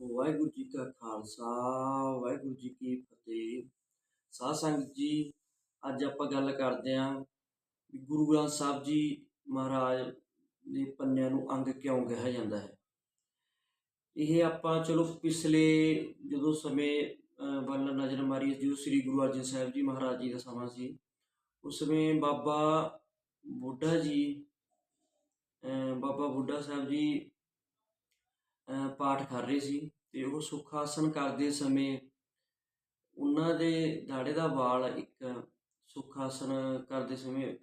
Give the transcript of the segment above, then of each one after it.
ਵਾਹਿਗੁਰੂ ਜੀ ਕਾ ਖਾਲਸਾ, ਵਾਹਿਗੁਰੂ ਜੀ ਕੀ ਫਤਿਹ। ਸਾਧ ਸੰਗਤ ਜੀ, ਅੱਜ ਆਪਾਂ ਗੱਲ ਕਰਦੇ ਆਂ ਵੀ ਗੁਰੂ ਗ੍ਰੰਥ ਸਾਹਿਬ ਜੀ ਮਹਾਰਾਜ ਦੇ ਪੰਨਿਆਂ ਨੂੰ ਅੰਗ ਕਿਉਂ ਕਿਹਾ ਜਾਂਦਾ ਹੈ? ਇਹ ਆਪਾਂ ਚਲੋ ਪਿਛਲੇ ਜਦੋਂ ਸਮੇਂ ਵੱਲ ਨਜ਼ਰ ਮਾਰੀ ਜਦੋਂ ਸ੍ਰੀ ਗੁਰੂ ਅਰਜਨ ਸਾਹਿਬ ਜੀ ਮਹਾਰਾਜ ਜੀ ਦਾ ਸਮਾਂ ਸੀ, ਉਸ ਸਮੇਂ ਬਾਬਾ ਬੁੱਢਾ ਜੀ ਬਾਬਾ ਬੁੱਢਾ ਸਾਹਿਬ ਜੀ ਪਾਠ ਕਰ ਰਹੇ ਸੀ ਤੇ ਉਹ ਸੁਖ ਆਸਨ ਕਰਦੇ ਸਮੇਂ ਉਹਨਾਂ ਦੇ ਦਾੜੇ ਦਾ ਵਾਲ ਇੱਕ ਸੁਖ ਆਸਨ ਕਰਦੇ ਸਮੇਂ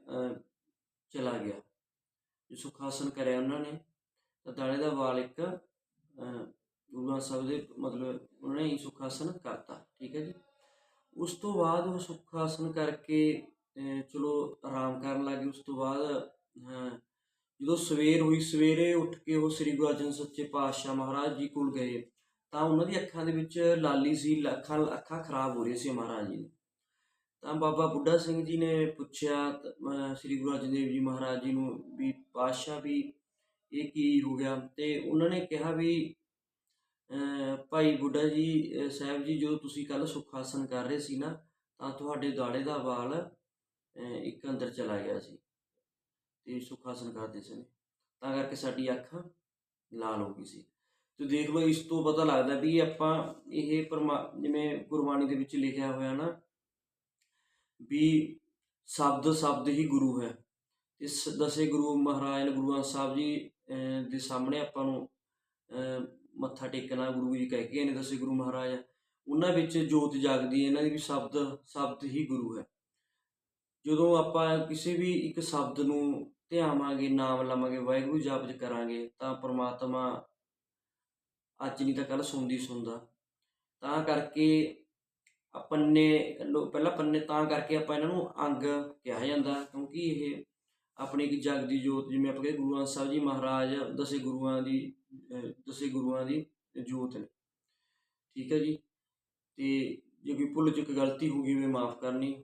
ਚਲਾ ਗਿਆ। ਜੇ ਸੁਖ ਆਸਨ ਕਰਿਆ ਉਹਨਾਂ ਨੇ, ਤਾਂ ਦਾੜੇ ਦਾ ਵਾਲ ਇੱਕ ਗੁਰੂ ਗ੍ਰੰਥ ਸਾਹਿਬ ਦੇ ਮਤਲਬ ਉਹਨਾਂ ਨੇ ਸੁਖ ਆਸਨ ਕਰਤਾ, ਠੀਕ ਹੈ ਜੀ? ਉਸ ਤੋਂ ਬਾਅਦ ਉਹ ਸੁਖ ਆਸਨ ਕਰਕੇ ਚਲੋ ਆਰਾਮ ਕਰਨ ਲੱਗੇ। ਉਸ ਤੋਂ ਬਾਅਦ ਜਦੋਂ ਸਵੇਰ ਹੋਈ, ਸਵੇਰੇ ਉੱਠ ਕੇ ਉਹ ਸ੍ਰੀ ਗੁਰੂ ਅਰਜਨ ਸੱਚੇ ਪਾਤਸ਼ਾਹ ਮਹਾਰਾਜ ਜੀ ਕੋਲ ਗਏ, ਤਾਂ ਉਹਨਾਂ ਦੀ ਅੱਖਾਂ ਦੇ ਵਿੱਚ ਲਾਲੀ ਸੀ, ਲ- ਅੱਖਾਂ ਅੱਖਾਂ ਖਰਾਬ ਹੋ ਰਹੀਆਂ ਸੀ ਮਹਾਰਾਜ ਜੀ ਦੀ ਤਾਂ ਬਾਬਾ ਬੁੱਢਾ ਸਿੰਘ ਜੀ ਨੇ ਪੁੱਛਿਆ ਸ੍ਰੀ ਗੁਰੂ ਅਰਜਨ ਦੇਵ ਜੀ ਮਹਾਰਾਜ ਜੀ ਨੂੰ ਵੀ ਪਾਤਸ਼ਾਹ ਵੀ ਇਹ ਕੀ ਹੋ ਗਿਆ? ਤੇ ਉਹਨਾਂ ਨੇ ਕਿਹਾ ਵੀ ਭਾਈ ਬੁੱਢਾ ਜੀ ਸਾਹਿਬ ਜੀ, ਜਦੋਂ ਤੁਸੀਂ ਕੱਲ ਸੁਖਾਸਨ ਕਰ ਰਹੇ ਸੀ ਨਾ, ਤਾਂ ਤੁਹਾਡੇ ਦਾੜੇ ਦਾ ਵਾਲ ਇੱਕ ਅੰਦਰ ਚਲਾ ਗਿਆ ਸੀ। ਤੇ ਸੁਖਾਸਨ ਕਰਦੇ ਸਨ। ਤਾਂ ਕਰਕੇ ਸਾਡੀ ਅੱਖ ਲਾਲ ਹੋ ਗਈ ਸੀ। ਤੇ ਦੇਖ ਲਓ, ਇਸ ਤੋਂ ਪਤਾ ਲੱਗਦਾ ਵੀ ਆਪਾਂ ਇਹ ਪਰਮਾ, ਜਿਵੇਂ ਗੁਰਬਾਣੀ ਦੇ ਵਿੱਚ ਲਿਖਿਆ ਹੋਇਆ ਨਾ, ਵੀ ਸ਼ਬਦ ਸ਼ਬਦ ਹੀ ਗੁਰੂ ਹੈ। ਤੇ ਸ- ਦਸੇ ਗੁਰੂ ਮਹਾਰਾਜ ਨੇ ਗੁਰੂ ਗ੍ਰੰਥ ਸਾਹਿਬ ਜੀ ਦੇ ਸਾਹਮਣੇ ਆਪਾਂ ਨੂੰ ਮੱਥਾ ਟੇਕਣਾ, ਗੁਰੂ ਜੀ ਕਹਿ ਕੇ ਗਏ ਨੇ ਦਸੇ ਗੁਰੂ ਮਹਾਰਾਜ। ਉਹਨਾਂ ਵਿੱਚ ਜੋਤ ਜਾਗਦੀ ਹੈ, ਇਹਨਾਂ ਦੀ ਵੀ ਸ਼ਬਦ ਸ਼ਬਦ ਹੀ ਗੁਰੂ ਹੈ। ਜਦੋਂ ਆਪਾਂ ਕਿਸੇ ਵੀ ਇੱਕ ਸ਼ਬਦ ਨੂੰ ਧਿਆਵਾਂਗੇ, ਨਾਮ ਲਵਾਂਗੇ, ਵਾਹਿਗੁਰੂ ਜਪਜ ਕਰਾਂਗੇ, ਤਾਂ ਪ੍ਰਮਾਤਮਾ ਅੱਜ ਨਹੀਂ ਤਾਂ ਕੱਲ ਸੁਣਦੀ ਸੁਣਦਾ। ਤਾਂ ਕਰਕੇ ਪੰਨੇ ਲੋ, ਪਹਿਲਾਂ ਪੰਨੇ ਤਾਂ ਕਰਕੇ ਆਪਾਂ ਇਹਨਾਂ ਨੂੰ ਅੰਗ ਕਿਹਾ ਜਾਂਦਾ, ਕਿਉਂਕਿ ਇਹ ਆਪਣੀ ਇੱਕ ਜਗਦੀ ਜੋਤ, ਜਿਵੇਂ ਆਪਾਂ ਕਹਿੰਦੇ ਗੁਰੂ ਗ੍ਰੰਥ ਸਾਹਿਬ ਜੀ ਮਹਾਰਾਜ ਦਸੇ ਗੁਰੂਆਂ ਦੀ ਦਸੇ ਗੁਰੂਆਂ ਦੀ ਜੋਤ ਨੇ। ਠੀਕ ਹੈ ਜੀ? ਤੇ ਜੇ ਕੋਈ ਭੁੱਲ ਚੁੱਕ ਗਲਤੀ ਹੋ ਗਈ, ਮੈਂ ਮਾਫ ਕਰਨੀ।